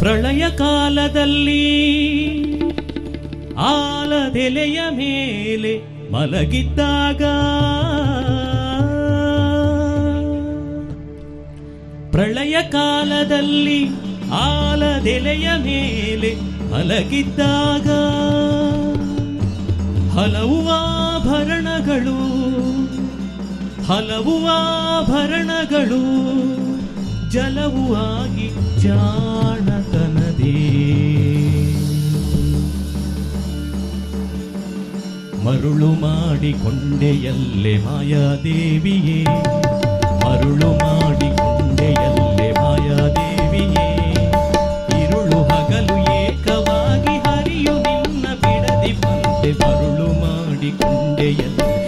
ಪ್ರಳಯ ಕಾಲದಲ್ಲಿ ಆಲದೆಲೆಯ ಮೇಲೆ ಮಲಗಿದ್ದಾಗ ಪ್ರಳಯ ಕಾಲದಲ್ಲಿ ಆಲದೆಲೆಯ ಮೇಲೆ ಮಲಗಿದ್ದಾಗ ಹಲವು ಆಭರಣಗಳು ಹಲವು ಆಭರಣಗಳು ಜಲವು ಆಗಿ ಜಾಣತನದೇ ಮರುಳು ಮಾಡಿಕೊಂಡೆಯಲ್ಲೇ ಮಾಯಾದೇವಿಯೇ? ಮರುಳು ಮಾಡಿಕೊಂಡೆಯಲ್ಲೇ ಮಾಯಾದೇವಿಯೇ? ಇರುಳು ಹಗಲು ಏಕವಾಗಿ ಹರಿಯು ನಿನ್ನ ಬಿಡದಿ ಬಂದೆ. ಮರುಳು ಮಾಡಿಕೊಂಡೆಯಲ್ಲೇ